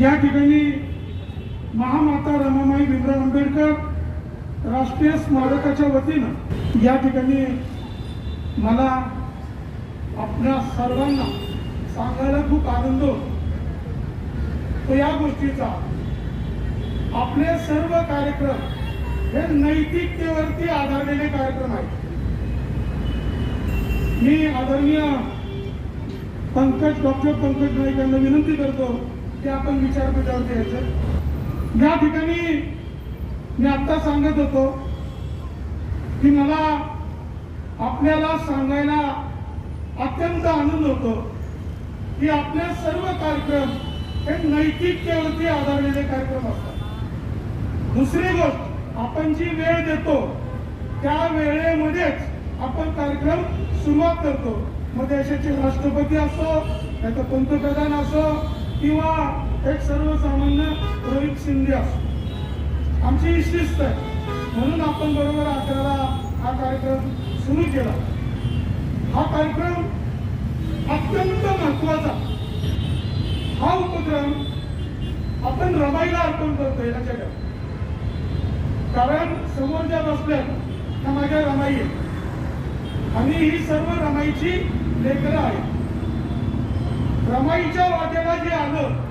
या ठिकाणी महामाता रमामाई भीमराव आंबेडकर राष्ट्रीय स्मारकाच्या वतीनं या ठिकाणी मला आपल्या सर्वांना सांगायला खूप आनंद होतो. तो या गोष्टीचा आपले सर्व कार्यक्रम हे नैतिकतेवरती आधारलेले कार्यक्रम आहेत. मी आदरणीय पंकज डॉक्टर पंकज नाईक यांना विनंती करतो ते आपण विचार विचारपीठावरती यायचं या ठिकाणी मी आत्ता सांगत होतो की मला आपल्याला सांगायला अत्यंत आनंद होतो की आपले सर्व कार्यक्रम हे नैतिकतेवरती आधारलेले कार्यक्रम असतात. दुसरी गोष्ट आपण जी वेळ देतो त्या वेळेमध्येच आपण कार्यक्रम सुरुवात करतो. मग देशाचे राष्ट्रपती असो त्याचं पंतप्रधान असो किंवा एक सर्वसामान्य रोहित शिंदे असो. आमची ही शिस्त आहे. म्हणून आपण बरोबर अकराला हा कार्यक्रम सुरू केला. हा कार्यक्रम अत्यंत महत्त्वाचा हा उपक्रम आपण रमाईला अर्पण करतोय लक्षात ठेवा कारण समोर ज्या बसल्या त्या माझ्या रमाई आहेत. आणि ही सर्व रमाईची लेकरं आहेत. रमाईच्या वाट्याला जे आलं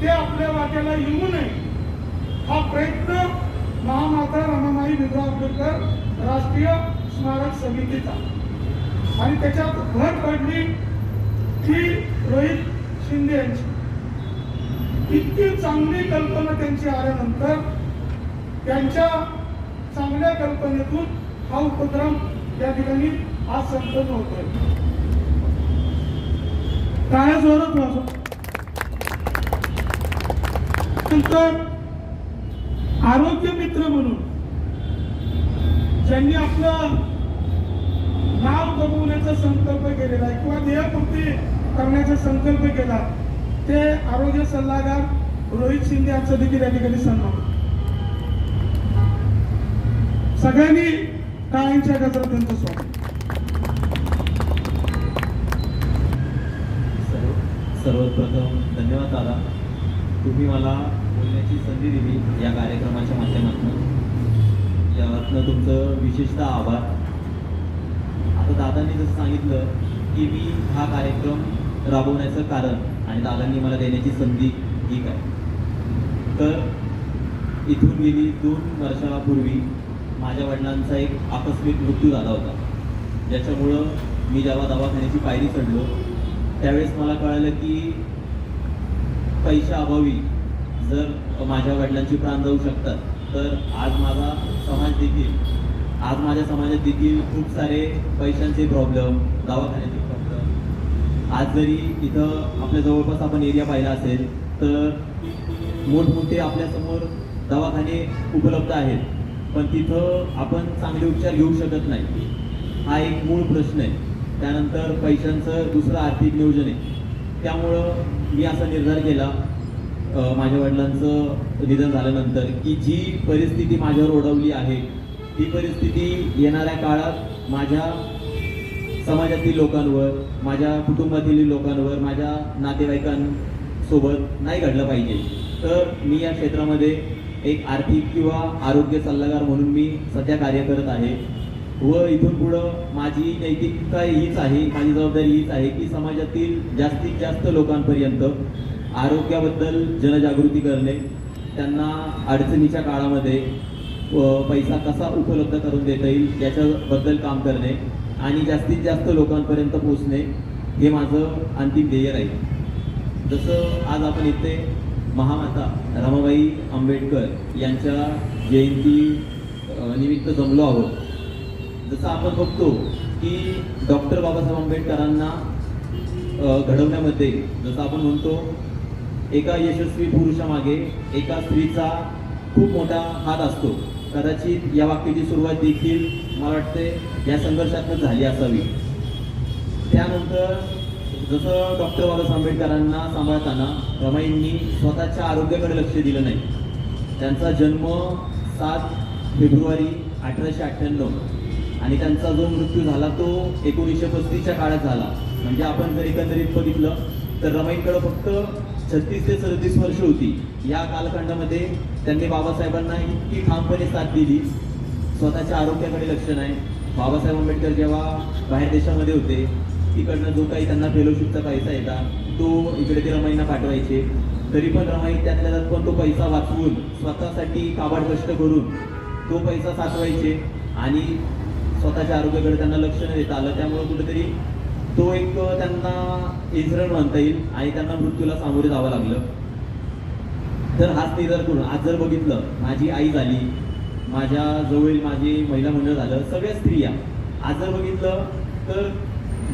ते आपल्या वाट्याला येऊ नये. हा प्रयत्न महामाता रमामाई भीमराव आंबेडकर राष्ट्रीय स्मारक समितीचा. आणि त्याच्यात भर पडली ती रोहित शिंदे यांची. इतकी चांगली कल्पना त्यांची आल्यानंतर त्यांच्या चांगल्या कल्पनेतून हा उपक्रम या ठिकाणी आज संपन्न होतोय. काय जोरात नंतर आरोग्य मित्र म्हणून. ज्यांनी आपलं नाव गमवण्याचा संकल्प केलेला आहे किंवा ध्येयपूर्ती करण्याचा संकल्प केला ते आरोग्य सल्लागार रोहित शिंदे यांचा देखील या ठिकाणी सन्मान. सगळ्यांनी टाळ्यांच्या गजरात त्यांचं स्वागत. सर्वप्रथम धन्यवाद दादा. तुम्ही मला बोलण्याची संधी दिली या कार्यक्रमाच्या माध्यमातून. यातनं तुमचं विशेषतः आभार. आता दादांनी जसं सांगितलं की मी हा कार्यक्रम राबवण्याचं कारण आणि दादांनी मला देण्याची संधी ही काय. तर इथून गेली दोन वर्षापूर्वी माझ्या वडिलांचा एक आकस्मिक मृत्यू झाला होता. ज्याच्यामुळं मी जेव्हा दवाखान्याची पायरी चढलो त्यावेळेस मला कळालं की पैशाअभावी जर माझ्या वडिलांची प्राण जाऊ शकतात तर आज माझा समाज देखील आज माझ्या समाजात देखील खूप सारे पैशांचे प्रॉब्लेम दवाखान्याचे प्रॉब्लेम आज जरी इथं आपल्या जवळपास आपण एरिया पाहिला असेल तर मोठमोठे आपल्यासमोर दवाखाने उपलब्ध आहेत. पण तिथं आपण चांगले उपचार घेऊ शकत नाही. हा एक मूळ प्रश्न आहे. त्यानंतर पैशांचं दुसरं आर्थिक नियोजन आहे. त्यामुळं मी असा निर्धार केला माझ्या वडिलांचं निधन झाल्यानंतर की जी परिस्थिती माझ्यावर ओढवली आहे ती परिस्थिती येणाऱ्या काळात माझ्या समाजातील लोकांवर माझ्या कुटुंबातील लोकांवर माझ्या नातेवाईकांसोबत नाही घडलं पाहिजे. तर मी या क्षेत्रामध्ये एक आर्थिक किंवा आरोग्य सल्लागार म्हणून मी सध्या कार्य करत आहे. व इथून पुढं माझी नैतिकता हीच आहे माझी जबाबदारी हीच आहे की समाजातील जास्तीत जास्त लोकांपर्यंत आरोग्याबद्दल जनजागृती करणे त्यांना अडचणीच्या काळामध्ये पैसा कसा उपलब्ध करून देता येईल याच्याबद्दल काम करणे आणि जास्तीत जास्त लोकांपर्यंत पोहोचणे हे माझं अंतिम ध्येय राहील. जसं आज आपण इथे महामाता रमाबाई आंबेडकर यांच्या जयंती निमित्त जमलो आहोत. जसं आपण बघतो की डॉक्टर बाबासाहेब आंबेडकरांना घडवण्यामध्ये जसं आपण म्हणतो एका यशस्वी पुरुषामागे एका स्त्रीचा खूप मोठा हात असतो. कदाचित या वाक्याची सुरुवात देखील मला वाटते या संघर्षातून झाली असावी. त्यानंतर जसं डॉक्टर बाबासाहेब आंबेडकरांना सांभाळताना रमाईंनी स्वतःच्या आरोग्याकडे लक्ष दिलं नाही. त्यांचा जन्म सात फेब्रुवारी अठराशे अठ्ठ्याण्णव आणि त्यांचा जो मृत्यू झाला तो एकोणीसशे पस्तीसच्या काळात झाला. म्हणजे आपण जर एकंदरीत बघितलं तर रमाईकडे फक्त छत्तीस ते सदतीस वर्ष होती. या कालखंडामध्ये त्यांनी बाबासाहेबांना इतकी ठामपणे साथ दिली. स्वतःच्या आरोग्याकडे लक्ष नाही. बाबासाहेब आंबेडकर जेव्हा बाहेर देशामध्ये होते तिकडनं जो काही त्यांना फेलोशिपचा पैसा येता तो इकडे ते रमाईंना पाठवायचे. तरी पण रमाई त्यातल्या त्यात पण तो पैसा वाचवून स्वतःसाठी काबाड कष्ट करून तो पैसा साठवायचे. आणि स्वतःच्या आरोग्याकडे त्यांना लक्ष न देता आलं. त्यामुळे कुठेतरी तो एक त्यांना इन्सिडेंट म्हणता येईल आणि त्यांना मृत्यूला सामोरे जावं लागलं. तर हाच निर्धार करून आज जर बघितलं माझी आई झाली माझ्या जवळील माझी महिला मंडळ झालं सगळ्या स्त्रिया आज जर बघितलं तर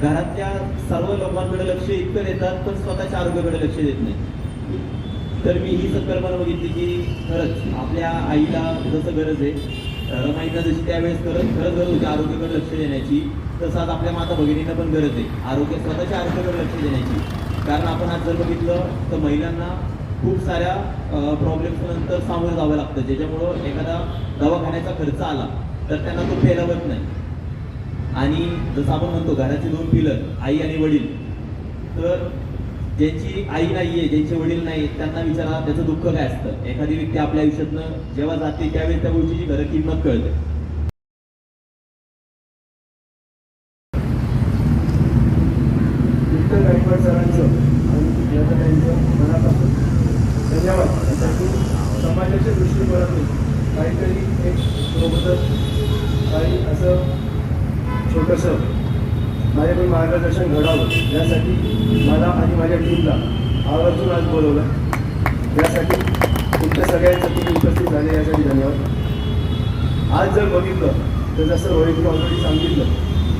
घरातल्या सर्व लोकांकडे लक्ष इतकं देतात पण स्वतःच्या आरोग्याकडे लक्ष देत नाही तर मी ही संकल्पना बघितली की खरंच आपल्या आईला जसं गरज आहे रमाईला जशी त्यावेळेस करत खरंच गरज होती आरोग्याकडे लक्ष देण्याची तसं आज आपल्या माता भगिनींना पण गरज आहे. आरोग्य स्वतःच्या आरोग्याकडे लक्ष देण्याची. कारण आपण आज जर बघितलं तर महिलांना खूप साऱ्या प्रॉब्लेम्स नंतर सामोरं जावं लागतं. ज्याच्यामुळं एखादा दवाखान्याचा खर्च आला तर त्यांना तो फेलावत नाही. आणि जसं आपण म्हणतो घराचे दोन पिलर आई आणि वडील तर ज्यांची आई नाहीये ज्यांचे वडील नाही त्यांना विचारा त्याचं दुःख काय असतं? एखादी व्यक्ती आपल्या आयुष्यातनं जेव्हा जाते त्यावेळी त्या गोष्टीची खरं किंमत कळते विठ्ठल गायकवाड सरांचं आणि याचं त्यांचं मनापासून धन्यवाद यासाठी समाजाच्या दृष्टिकोनातून काहीतरी एक सोबतच काही असं छोटंसं माझ्याकडून मार्गदर्शन घडावं यासाठी मला आणि माझ्या टीमला आवर्जून आज बोलवलं यासाठी तुमच्या सगळ्यांचं तुम्ही उपस्थित झाले यासाठी धन्यवाद आज जर बघितलं तर रोहितने ऑलरेडी सांगितलं?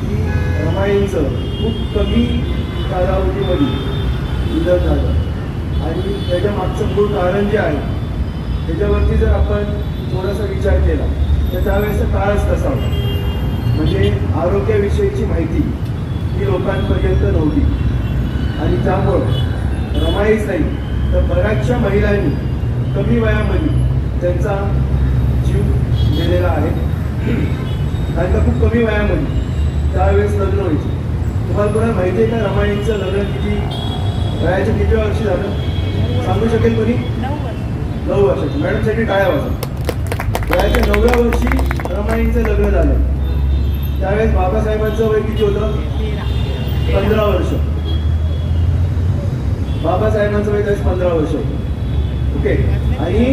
की रमाईंचं खूप कमी कालावधीमध्ये निधन झालं. आणि त्याच्या मागचं मूळ कारण जे आहे त्याच्यावरती जर आपण थोडासा विचार केला तर त्यावेळेसचा काळच तसा होता. म्हणजे आरोग्याविषयीची माहिती ही लोकांपर्यंत नव्हती. आणि त्यामुळं रमाईच नाही तर बऱ्याचशा महिलांनी कमी वयामध्ये त्यांचा जीव गेलेला आहे. कारण का खूप कमी वयामध्ये त्यावेळेस लग्न व्हायचे. तुम्हाला कोणाला माहिती आहे का रमाईचं लग्न किती? वयाच्या किती वर्षी झालं? सांगू शकेल कोणी? नऊ वर्षाची मॅडमसाठी टाळ्या वाजवा वयाच्या नवव्या वर्षी रमाईंचं लग्न झालं. त्यावेळेस बाबासाहेबांचं वय किती होतं? पंधरा वर्ष. बाबासाहेबांचं वय त्यावेळेस पंधरा वर्ष होतं. ओके. आणि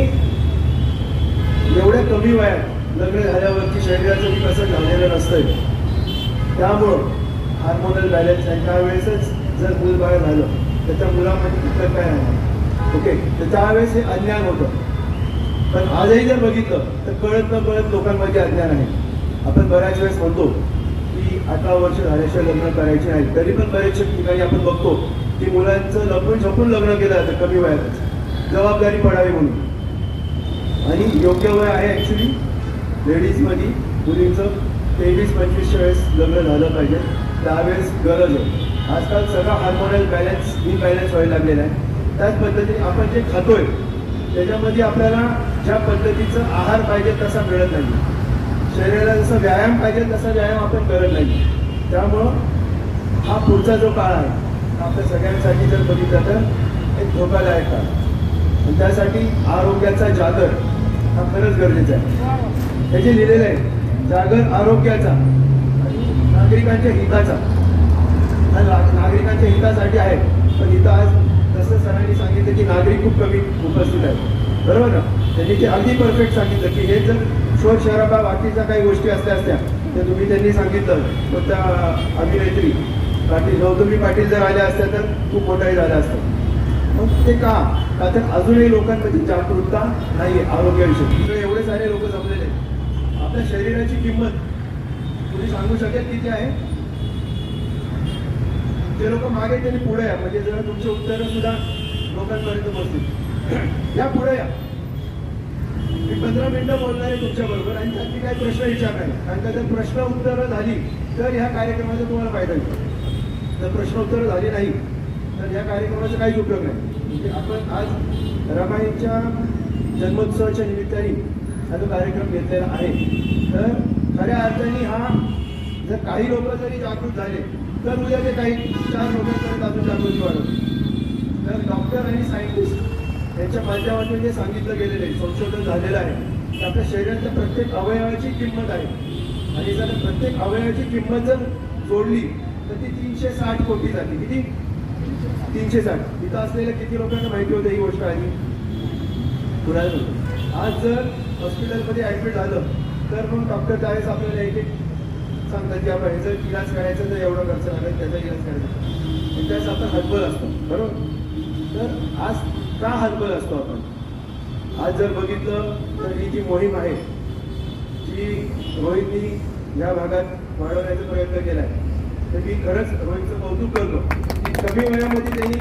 एवढ्या कमी वयात लग्न झाल्यावरती शरीराचं विकसन झालेलं नसतंय. त्यामुळं हार्मोनल बॅलन्स आहे. त्यावेळेसच जर मूलबाळ झालं तर त्या मुलामध्ये इतर काय नाही. ओके तर त्यावेळेस हे अज्ञान होतं. पण आजही जर बघितलं तर कळत न कळत लोकांमध्ये अज्ञान आहे. आपण बऱ्याच वेळेस म्हणतो की अठरा वर्ष झाल्याशिवाय लग्न करायचे नाही. तरी पण बऱ्याचशा ठिकाणी आपण बघतो की मुलांचं लपून छपून लग्न केलं जातं कमी वयातच. जबाबदारी पडावी म्हणून. आणि योग्य वय आहे ॲक्च्युली लेडीजमध्ये मुलींचं तेवीस पंचवीसच्या वेळेस लग्न झालं पाहिजे. त्यावेळेस गरज आहे. आजकाल सगळा हार्मोनल बॅलन्स इनबॅलन्स व्हायला लागलेला आहे. त्याच पद्धतीने आपण जे खातोय त्याच्यामध्ये आपल्याला ज्या पद्धतीचा आहार पाहिजे तसा मिळत नाही. शरीराला जसा व्यायाम पाहिजे तसा व्यायाम आपण करत नाही. त्यामुळं हा पुढचा जो काळ आहे आपल्या सगळ्यांसाठी जर बघितला तर एक धोकादायक काळ. आहे. आणि त्यासाठी आरोग्याचा जागर हा खरंच गरजेचा आहे. त्याचे लिहिलेलं आहे जागर आरोग्याचा आणि नागरिकांच्या हिताचा. नागरिकांच्या हितासाठी आहे पण इथं आज जसं सरांनी सांगितलं की नागरिक खूप कमी उपस्थित आहेत. बरोबर ना? त्यांनी ते अगदी परफेक्ट सांगितलं की हे जर शोध शहराबा बाकीच्या काही गोष्टी असल्या असत्या तर तुम्ही त्यांनी सांगितलं तर त्या अभिनेत्री पाटील गौतमी पाटील जर आल्या असत्या तर खूप मोठाही झाला असतं. मग ते का? तर अजूनही लोकांमध्ये जागरूकता नाही आरोग्याविषयी. एवढे सारे लोक आपल्या शरीराची किंमत. तुम्ही सांगू शकेल किती आहे? ते लोक मागे त्यांनी पुढे या. म्हणजे जरा तुमचे उत्तरं सुद्धा लोकांपर्यंत पोहोचतील. या पुढे या. मी पंधरा मिनिटं बोलणार आहे तुमच्या बरोबर आणि त्यातली काही प्रश्न विचारणार कारण का जर प्रश्न उत्तरं झाली तर ह्या कार्यक्रमाचा तुम्हाला फायदा होईल. जर प्रश्न उत्तरं झाली नाही तर या कार्यक्रमाचा काहीच उपयोग नाही. म्हणजे आपण आज रमाईच्या जन्मोत्सवाच्या निमित्ताने हा जो कार्यक्रम घेतलेला आहे. तर खऱ्या अर्थाने हा जर काही लोक जरी जागृत झाले तर उद्या ते काही चार लोकांपर्यंत अजून जागृती वाढवतील तर डॉक्टर आणि सायंटिस्ट यांच्या माध्यमातून जे सांगितलं गेलेलं आहे संशोधन झालेलं आहे की आपल्या शरीराच्या प्रत्येक अवयवाची किंमत आहे. आणि जर प्रत्येक अवयवाची किंमत जर जोडली तर ती तीनशे साठ कोटी झाली. किती? तीनशे साठ. तिथं असलेल्या किती लोकांना माहिती होतं ही गोष्ट आली पुरायला नव्हतं. आज जर हॉस्पिटलमध्ये ॲडमिट झालं तर मग डॉक्टर त्यावेळेस आपल्याला एक एक सांगतात की आपण हे जर इलाज करायचा तर एवढं खर्च लागेल त्याचा इलाज करायचा. आणि त्यावेळेस आपण हतबल असतो. बरोबर? तर आज का हतबल असतो आपण? आज जर बघितलं तर ही जी मोहीम आहे जी रोहितनी या भागात वाढवण्याचा प्रयत्न केला आहे तर मी खरंच रोहितचं कौतुक करतो. की कमी वयामध्ये त्यांनी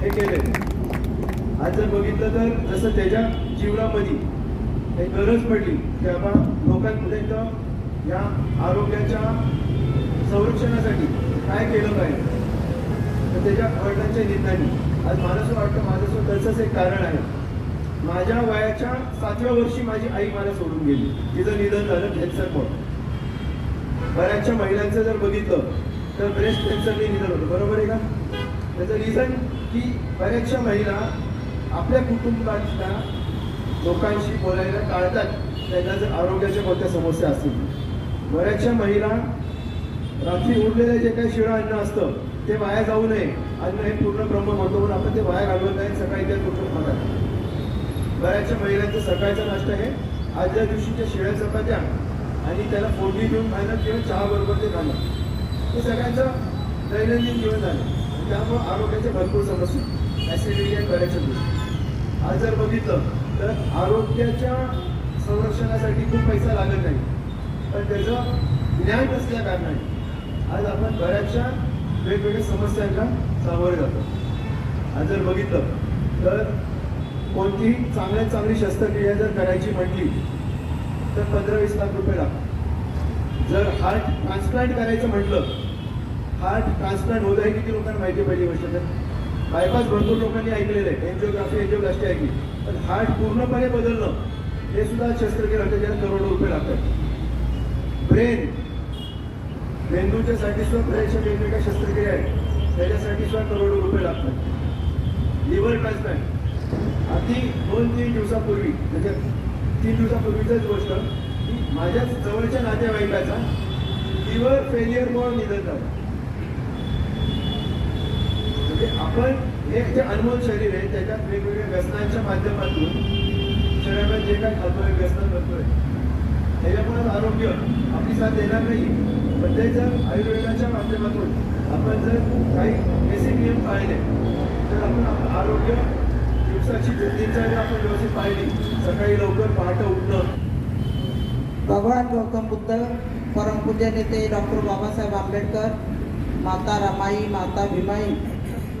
हे केलंय. आज जर बघितलं तर जसं त्याच्या जीवनामध्ये गरज पडली की आपण लोकांपर्यंत या आरोग्याच्या संरक्षणासाठी काय केलं पाहिजे? तर त्याच्या वडिलांच्या निधनाने आज मला असं वाटतं माझं त्याचंच एक कारण आहे. माझ्या वयाच्या सातव्या वर्षी माझी आई मला सोडून गेली. तिचं निधन झालं कॅन्सरमुळे बऱ्याचशा महिलांचं जर बघितलं तर ब्रेस्ट कॅन्सरने निधन होतं. बरोबर आहे का? त्याचं रिझन की बऱ्याचशा महिला आपल्या कुटुंबातल्या लोकांशी बोलायला टाळतात त्यांना जर आरोग्याच्या कोणत्या समस्या असतील. बऱ्याचशा महिला रात्री उरलेलं जे काही शिळं अन्न असतं ते वाया जाऊ नये. अन्न हे पूर्ण ब्रह्म म्हणतो म्हणून आपण ते वाया घालवत नाही सकाळी त्या कुटुंब खातात. बऱ्याचशा महिलांचं सकाळचा नाश्ता हे आजच्या दिवशीच्या शिळ्या चपात्या आणि त्याला फोडणी देऊन खाणं किंवा चहा बरोबर ते खाणं. हे सगळ्यांचं दैनंदिन जीवन झालं. त्यामुळं आरोग्याच्या भरपूर समस्या. ॲसिडिटी आणि बऱ्याचशा गोष्टी. आज जर बघितलं तर आरोग्याच्या संरक्षणासाठी खूप पैसा लागत नाही. पण त्याचं ज्ञान नसल्या कारणाने? आज आपण बऱ्याचशा वेगवेगळ्या समस्यांना सामोरे जातो. आज जर बघितलं तर कोणतीही चांगल्यात चांगली शस्त्रक्रिया जर करायची म्हटली तर पंधरा वीस लाख रुपये लागतात. जर हार्ट ट्रान्सप्लांट करायचं म्हटलं हार्ट ट्रान्सप्लांट होत आहे किती लोकांना माहिती पाहिजे गोष्ट तर? बायपास भरपूर लोकांनी ऐकलेलं आहे. एन्जिओग्राफी एन्जिओप्लास्टी ऐकली पण हार्ट पूर्णपणे बदलणं हे सुद्धा शस्त्रक्रिया होते ज्याला करोडो रुपये लागतात. ब्रेन मेंदूच्या साठी सुद्धा बऱ्याचशा वेगवेगळ्या शस्त्रक्रिया आहेत. त्याच्यासाठी सुद्धा करोडो रुपये लागतात. लिव्हर ट्रान्सप्लांट आधी दोन तीन दिवसापूर्वी म्हणजे तीन दिवसापूर्वीचीच गोष्ट की माझ्याच जवळच्या नातेवाईकाचा लिव्हर फेलिअरमुळे निधन झालं म्हणजे आपण हे जे अनमोल शरीर आहे त्याच्यात वेगवेगळ्या व्यसनांच्या माध्यमातून शरीरात जे काय खातोय व्यसन करतोय त्याच्यामुळेच आरोग्य आपली साथ देणार नाही. पण ते जर आयुर्वेदाच्या माध्यमातून आपण जर काही बेसिक नियम पाळले तर आपण आरोग्य दिवसाची दिनचर्या आपण व्यवस्थित पाहिली सकाळी लवकर पहाटे उठणं. भगवान गौतम बुद्ध परमपूज्य नेते डॉक्टर बाबासाहेब आंबेडकर माता रमाई माता भीमाई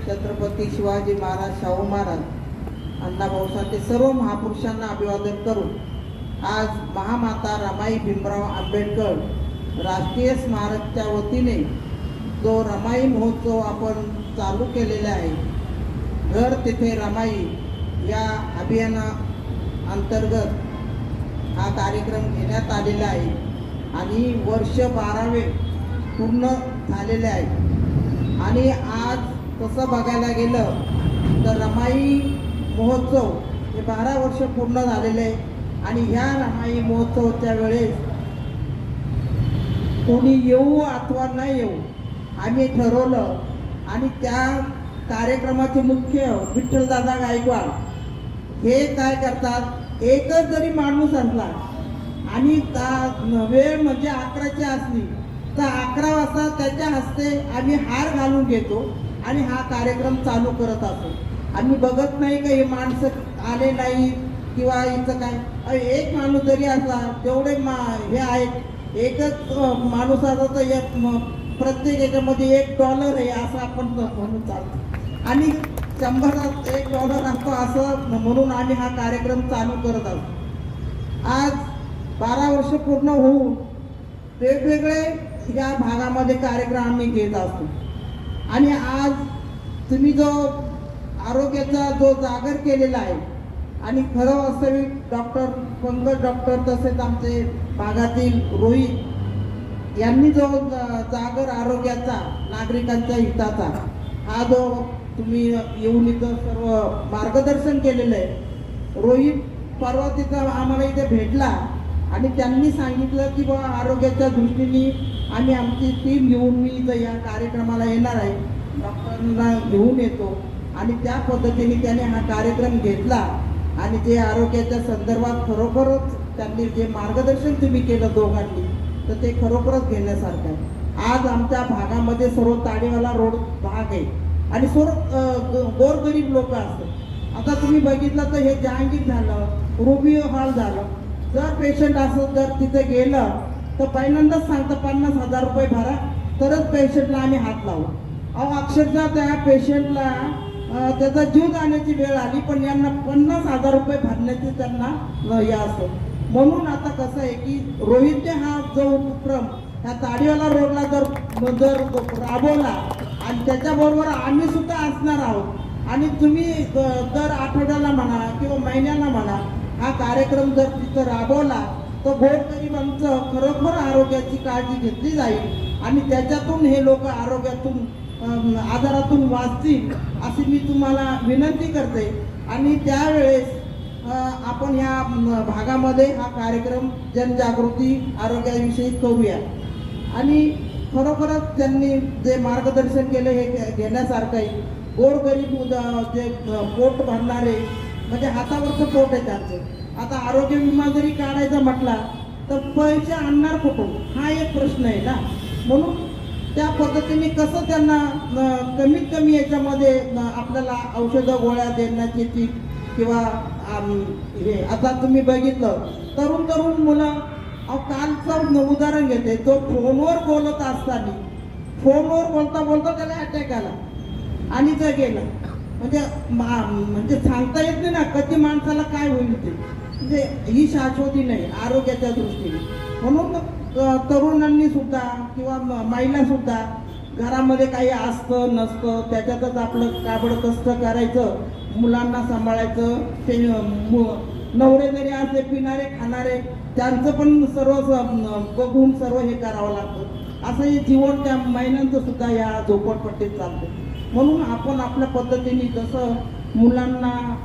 छत्रपती शिवाजी महाराज शाहू महाराज अण्णाभाऊ साठे सर्व महापुरुषांना अभिवादन करून आज महामाता रमाई भीमराव आंबेडकर राष्ट्रीय स्मारकच्या वतीने जो रमाई महोत्सव आपण चालू केलेला आहे घर तिथे रमाई या अभियाना अंतर्गत हा कार्यक्रम घेण्यात आलेला आहे आणि वर्ष बारावे पूर्ण झालेले आहे. आणि आज तसं बघायला गेलं तर रमाई महोत्सव हे बारा वर्ष पूर्ण झालेले आहे. आणि ह्या रमाई महोत्सवाच्या वेळेस कोणी येऊ अथवा न येऊ आम्ही ठरवलं. आणि त्या कार्यक्रमाचे मुख्य विठ्ठलदादा गायकवाड हे काय करतात? एकच जरी माणूस असला आणि ता- वेळ म्हणजे अकराची असली तर अकरा वाजता त्याच्या हस्ते आम्ही हार घालून घेतो. आणि हा कार्यक्रम चालू करत असतो. आम्ही बघत नाही का हे माणसं आले नाही किंवा हिचं काय? अरे एक माणूस जरी असला तेवढे मा हे आहेत. एकच माणूसाचा माणूस तर एक प्रत्येक याच्यामध्ये एक डॉलर आहे असं आपण म्हणून चालतो. आणि शंभरात एक डॉलर असतो असं म्हणून आम्ही हा कार्यक्रम चालू करत आहोत. आज बारा वर्ष पूर्ण होऊन वेगवेगळे या भागामध्ये कार्यक्रम आम्ही घेत असतो. आणि आज तुम्ही जो आरोग्याचा जो जागर केलेला आहे आणि खरं वास्तविक डॉक्टर पंकज डॉक्टर तसेच आमचे भागातील रोहित यांनी जो जागर आरोग्याचा नागरिकांच्या हिताचा हा जो तुम्ही येऊन इथं सर्व मार्गदर्शन केलेलं आहे. रोहित परवा तिथं आम्हाला इथे भेटला. आणि त्यांनी सांगितलं की बा आरोग्याच्या दृष्टीने आम्ही आमची टीम घेऊन मी इथं या कार्यक्रमाला येणार आहे. डॉक्टरांना घेऊन येतो. आणि त्या पद्धतीने त्याने हा कार्यक्रम घेतला. आणि जे आरोग्याच्या संदर्भात खरोखरच त्यांनी जे मार्गदर्शन तुम्ही केलं दोघांनी तर ते खरोखरच घेण्यासारखं आहे. आज आमच्या भागामध्ये सर्व ताडेवाला रोड भाग आहे. आणि सर्व गोरगरीब लोक असतात. आता तुम्ही बघितलं तर हे जहांगीर झालं रुबिओ हॉल झालं. जर पेशंट असं जर तिथे गेलं तर पहिल्यांदाच सांगतं पन्नास हजार रुपये भरा. तरच पेशंटला आम्ही हात लावू. अहो अक्षरशः त्या पेशंटला त्याचा जीव जाण्याची वेळ आली पण यांना पन्नास हजार रुपये भरण्याची त्यांना या हे म्हणून आता कसं आहे की रोहितने हा जो उपक्रम ह्या ताडीवाला रोडला जर जर राबवला आणि त्याच्याबरोबर आम्ही सुद्धा असणार आहोत आणि तुम्ही दर आठवड्याला म्हणा किंवा महिन्याला म्हणा हा कार्यक्रम जर तिथं राबवला तर गोरगरिबांचं खरोखर आरोग्याची काळजी घेतली जाईल आणि त्याच्यातून हे लोक आरोग्यातून आजारातून वाचतील अशी मी तुम्हाला विनंती करते. आणि त्यावेळेस आपण ह्या भागामध्ये हा कार्यक्रम जनजागृती आरोग्याविषयी करूया. आणि खरोखरच त्यांनी जे मार्गदर्शन केलं हे घे- घेण्यासारखं आहे. गोरगरीब जे पोट भरणारे म्हणजे हातावरचं पोट आहे त्यांचं. आता आरोग्य विमा जरी काढायचा म्हटला तर पैसे आणणार कुठून? हा एक प्रश्न आहे ना. म्हणून त्या पद्धतीने कसं त्यांना कमीत कमी याच्यामध्ये आपल्याला औषधं गोळ्या देण्याची ती किंवा हे आता तुम्ही बघितलं तरुण तरुण मुलं अहो कालचं उदाहरण घेते. तो फोनवर बोलत असताना फोनवर बोलता बोलता त्याला अटॅक आला आणि जर गेला. म्हणजे मा- म्हणजे सांगता येत नाही ना कधी माणसाला काय होईल ते. म्हणजे ही शाश्वती नाही आरोग्याच्या दृष्टीने. म्हणून तरुणांनी सुद्धा किंवा म- महिला सुद्धा घरामध्ये काही असतं नसतं त्याच्यातच आपलं काबड कष्ट करायचं मुलांना सांभाळायचं ते नवरे जरी असले पिणारे खाणारे त्यांचं पण सर्व स- बघून सर्व हे करावं लागतं. असं हे जीवन त्या महिन्यांचं सुद्धा या झोपडपट्टीत चालतं. म्हणून आपण आपल्या पद्धतीने जसं मुलांना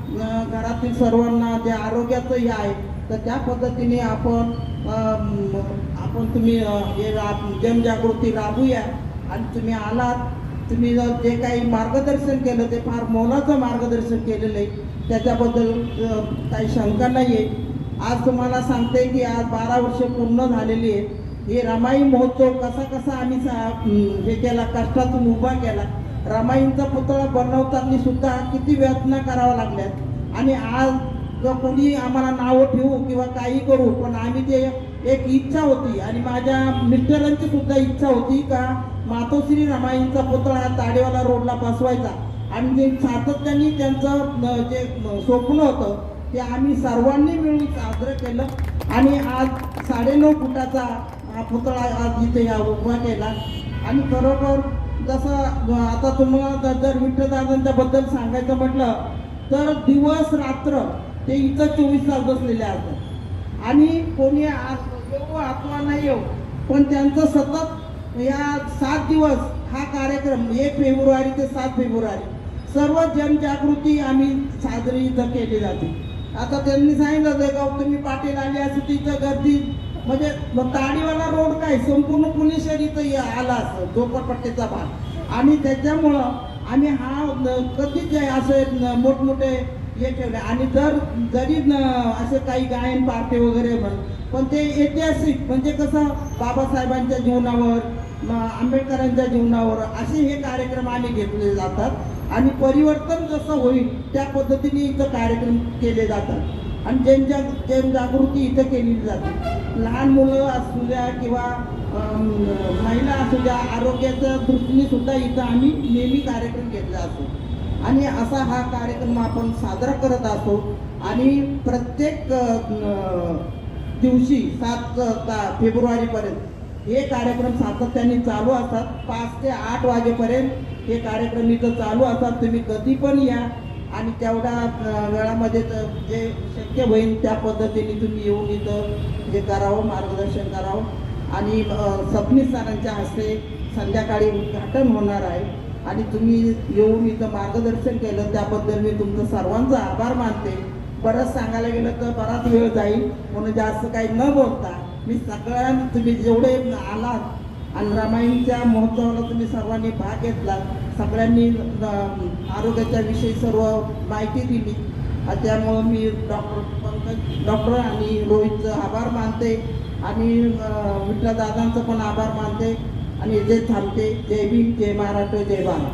घरातील सर्वांना जे आरोग्याचं हे आहे तर त्या पद्धतीने आपण आपण तुम्ही हे राब जनजागृती राबूया. आणि तुम्ही आलात तुम्ही जर जे काही मार्गदर्शन केलं ते फार मोलाचं मार्गदर्शन केलेलं आहे. त्याच्याबद्दल काही शंका नाही आहे. आज तुम्हाला सांगते की आज बारा वर्ष पूर्ण झालेली आहे. हे रमाई महोत्सव कसा कसा आम्ही सा- हे केला कष्टातून उभा केला. रमाईंचा पुतळा बनवताना सुद्धा किती वेदना कराव्या लागल्यात. आणि आज जर कोणी आम्हाला नावं ठेवू किंवा काही करू पण आम्ही ते एक इच्छा होती. आणि माझ्या मिस्टरांची सुद्धा इच्छा होती का मातोश्री रमाईंचा पुतळा ताडेवाला रोडला बसवायचा. आणि ते सातत्याने त्यांचं जे स्वप्न होतं ते आम्ही सर्वांनी मिळून साजरं केलं. आणि आज साडेनऊ फुटाचा हा पुतळा आज इथे या उभा केला. आणि खरोखर जसं आता तुम्हाला जर- जर विठ्ठलदादांच्या बद्दल सांगायचं म्हटलं तर दिवस रात्र ते इथं चोवीस तास बसलेले असतात आणि कोणी येऊ अथवा नाही येऊ पण त्यांचं सतत या सात दिवस हा कार्यक्रम एक फेब्रुवारी ते सात फेब्रुवारी सर्व जनजागृती आम्ही साजरी इथं केली जाते. आता त्यांनी सांगितलं जगाव तुम्ही पाटील आले असं तिथं गर्दी म्हणजे ताडीवाला रोड काय? संपूर्ण पुणे शहर इथं आला असं झोपडपट्टीचा भाग. आणि त्याच्यामुळं आम्ही हा कधीच असे मोठमोठे हे ठेवले आणि जर जरी असे काही गायन पार्टे वगैरे म्हण पण ते ऐतिहासिक म्हणजे कसं बाबासाहेबांच्या जीवनावर आंबेडकरांच्या जीवनावर असे हे कार्यक्रम आम्ही घेतले जातात. आणि परिवर्तन जसं होईल त्या पद्धतीने इथं कार्यक्रम केले जातात. आणि जनजाग जनजागृती इथं केली जाते. लहान मुलं असू द्या किंवा महिला असू द्या आरोग्याच्या दृष्टीने सुद्धा इथं आम्ही नेहमी कार्यक्रम घेतला असतो. आणि असा हा कार्यक्रम आपण साजरा करत असतो. आणि प्रत्येक दिवशी सात ता- फेब्रुवारीपर्यंत हे कार्यक्रम सातत्याने चालू असतात. पाच ते आठ वाजेपर्यंत हे कार्यक्रम इथं चालू असतात. तुम्ही कधी पण या. आणि तेवढ्या वेळामध्ये तर जे शक्य होईल त्या पद्धतीने तुम्ही येऊन इथं जे करावं मार्गदर्शन करावं. आणि सबनीस सरांच्या हस्ते संध्याकाळी उद्घाटन होणार आहे. आणि तुम्ही येऊन इथं मार्गदर्शन केलं त्याबद्दल मी तुमचं सर्वांचा आभार मानते. परत सांगायला गेलं तर बराच वेळ जाईल. म्हणून जास्त काही न बोलता मी सगळ्यांना तुम्ही जेवढे आलात आणि रामायणच्या महोत्सवाला तुम्ही सर्वांनी भाग घेतला. सगळ्यांनी आरोग्याच्या विषयी सर्व माहिती दिली. त्यामुळं मी डॉक्टर पंकज डॉक्टर आणि रोहितचं आभार मानते. आणि विठ्ठल दादांचं पण आभार मानते. आणि जे थांबते जय भीम जय महाराष्ट्र जय भारत.